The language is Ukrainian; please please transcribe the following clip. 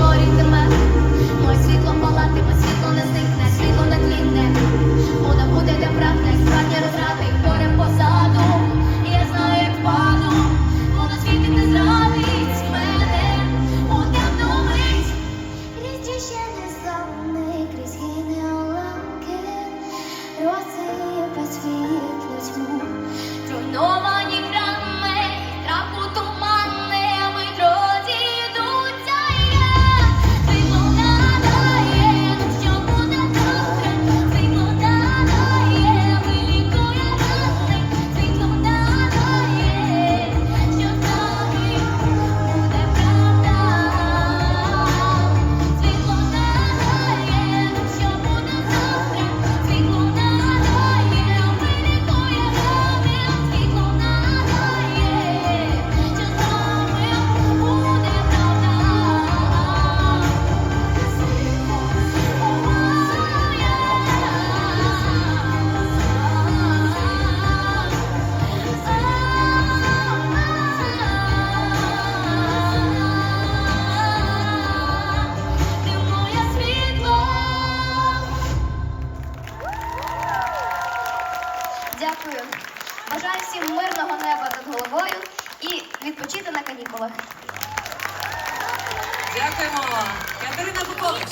горітиме, моє світло моє світло не зникне, світло не тлінне, воно буде. Дякую. Бажаю всім мирного неба над головою і відпочити на канікулах. Дякуємо. Катерина Букович.